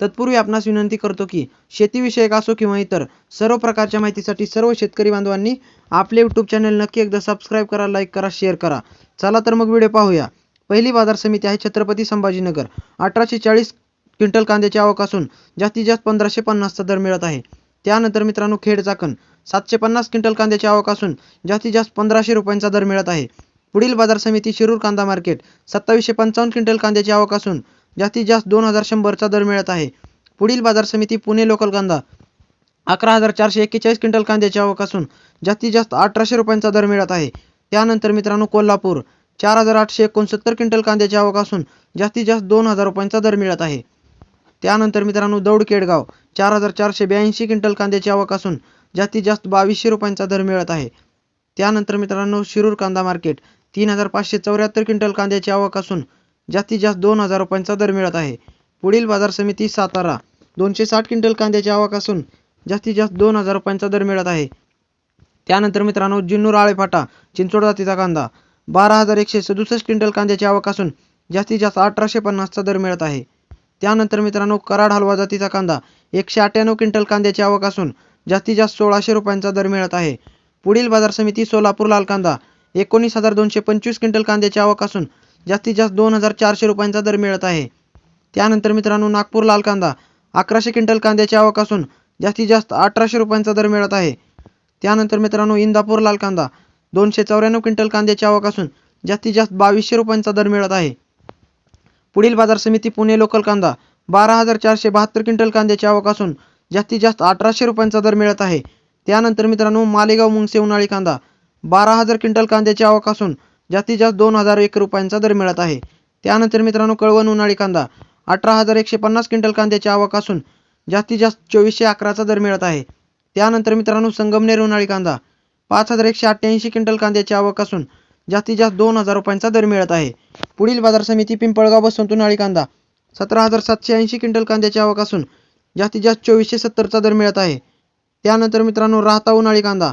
तत्पूर्वी आपणास विनंती करतो की शेतीविषयक असो किंवा इतर सर्व प्रकारच्या माहितीसाठी सर्व शेतकरी बांधवांनी आपले यूट्यूब चॅनल नक्की एकदा सबस्क्राईब करा लाईक करा शेअर करा. चला तर मग व्हिडिओ पाहूया. पहिली बाजार समिती आहे छत्रपती संभाजीनगर. अठराशे चाळीस क्विंटल कांद्याची आवक असून जास्तीत जास्त पंधराशे पन्नासचा दर मिळत आहे. त्यानंतर मित्रांनो खेड चाकण. सातशे पन्नास क्विंटल कांद्याची आवक असून जास्तीत जास्त पंधराशे रुपयांचा दर मिळत आहे. पुढील बाजार समिती शिरूर कांदा मार्केट सत्तावीसशे पंचावन्न क्विंटल कांद्याची आवक असून जास्तीत जास्त दोन हजार शंभरचा दर मिळत आहे. पुढील बाजार समिती पुणे लोकल कांदा. अकरा हजार चारशे एक्केचाळीस क्विंटल कांद्याची आवक असून जास्तीत जास्त अठराशे रुपयांचा दर मिळत आहे. त्यानंतर मित्रांनो कोल्हापूर चार हजार आठशे एकोणसत्तर क्विंटल कांद्याची आवक असून जास्तीत जास्त दोन हजार रुपयांचा दर मिळत आहे. त्यानंतर मित्रांनो दौड केडगाव चार हजार चारशे ब्याऐंशी क्विंटल कांद्याची आवक असून जास्तीत जास्त बावीसशे रुपयांचा दर मिळत आहे. त्यानंतर मित्रांनो शिरूर कांदा मार्केट तीन हजार पाचशे चौऱ्याहत्तर क्विंटल कांद्याची आवक असून जास्तीत जास्त दोन हजार रुपयांचा दर मिळत आहे. पुढील बाजार समिती सातारा दोनशे साठ क्विंटल कांद्याची आवक असून जास्तीत जास्त दोन हजार रुपयांचा दर मिळत आहे. त्यानंतर मित्रांनो जिन्नूर आळेफाटा चिंचोड जातीचा कांदा बारा हजार एकशे सदुसष्ट क्विंटल कांद्याची आवक असून जास्तीत जास्त अठराशे पन्नासचा दर मिळत आहे. त्यानंतर मित्रांनो कराड हलवा जातीचा कांदा एकशे अठ्ठ्याण्णव क्विंटल कांद्याची आवक असून जास्तीत जास्त सोळाशे रुपयांचा दर मिळत आहे. पुढील बाजार समिती सोलापूर लाल कांदा एकोणीस हजार दोनशे पंचवीस क्विंटल कांद्याची आवक असून जास्तीत जास्त दोन हजार चारशे रुपयांचा दर मिळत आहे. त्यानंतर मित्रांनो नागपूर लाल कांदा अकराशे क्विंटल कांद्याची आवक असून जास्तीत जास्त अठराशे रुपयांचा दर मिळत आहे. त्यानंतर मित्रांनो इंदापूर लाल कांदा दोनशे चौऱ्याण्णव क्विंटल कांद्याची आवक असून जास्तीत जास्त बावीसशे रुपयांचा दर मिळत आहे. पुढील बाजार समिती पुणे लोकल कांदा बारा हजार चारशे बहात्तर क्विंटल कांद्याची आवक असून जास्तीत जास्त अठराशे रुपयांचा दर मिळत आहे. त्यानंतर मित्रांनो मालेगाव मुंगसे उन्हाळी कांदा बारा हजार क्विंटल कांद्याची आवक असून जास्तीत जास्त दोन हजार एक रुपयांचा दर मिळत आहे. त्यानंतर मित्रांनो कळवण उन्हाळी कांदा. अठरा हजार एकशे पन्नास क्विंटल कांद्याची आवक असून जास्तीत जास्त चोवीसशे अकराचा दर मिळत आहे. त्यानंतर मित्रांनो संगमनेर उन्हाळी कांदा. पाच हजार एकशे अठ्ठ्याऐंशी क्विंटल कांद्याची आवक असून जास्तीत जास्त दोन हजार रुपयांचा दर मिळत आहे. पुढील बाजार समिती पिंपळगाव बसवंत उन्हाळी कांदा. सतरा हजार सातशे ऐंशी क्विंटल कांद्याची आवक असून जास्तीत जास्त चोवीसशे सत्तरचा दर मिळत आहे. त्यानंतर मित्रांनो राहता उन्हाळी कांदा.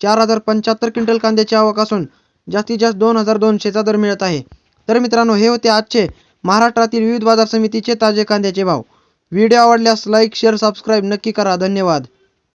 चार हजार पंच्याहत्तर क्विंटल कांद्याची आवक असून जास्तीत जास्त दोन हजार दोनशेचा दर मिळत आहे. तर मित्रांनो हे होते आजचे महाराष्ट्रातील विविध बाजार समितीचे ताजे कांद्याचे भाव. व्हिडिओ आवडल्यास लाईक शेअर सबस्क्राईब नक्की करा. धन्यवाद.